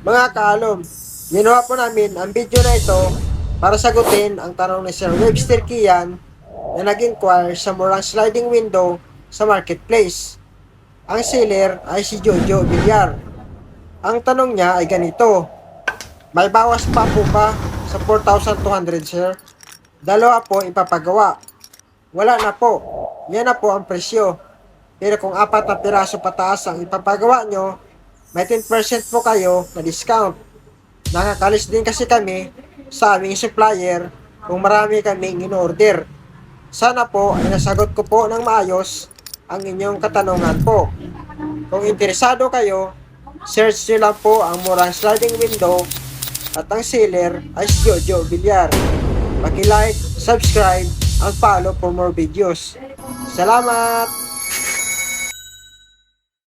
Mga kaalom, ginawa po namin ang video na ito para sagutin ang tanong ni Sir Webster Kian na nag-inquire sa murang sliding window sa marketplace. Ang seller ay si Jojo Villar. Ang tanong niya ay ganito, may bawas pa po ba sa 4,200 sir? Dalawa po ipapagawa. Wala na po. Yan na po ang presyo. Pero kung apat na piraso pataas ang ipapagawa nyo, may 10% po kayo na discount. Nakakalis din kasi kami sa aming supplier kung marami kaming in-order. Sana po ay nasagot ko po ng maayos ang inyong katanungan po. Kung interesado kayo, search nyo lang po ang murang sliding window at ang seller ay si Jojo Villar. Paki-like, subscribe, and follow for more videos. Salamat!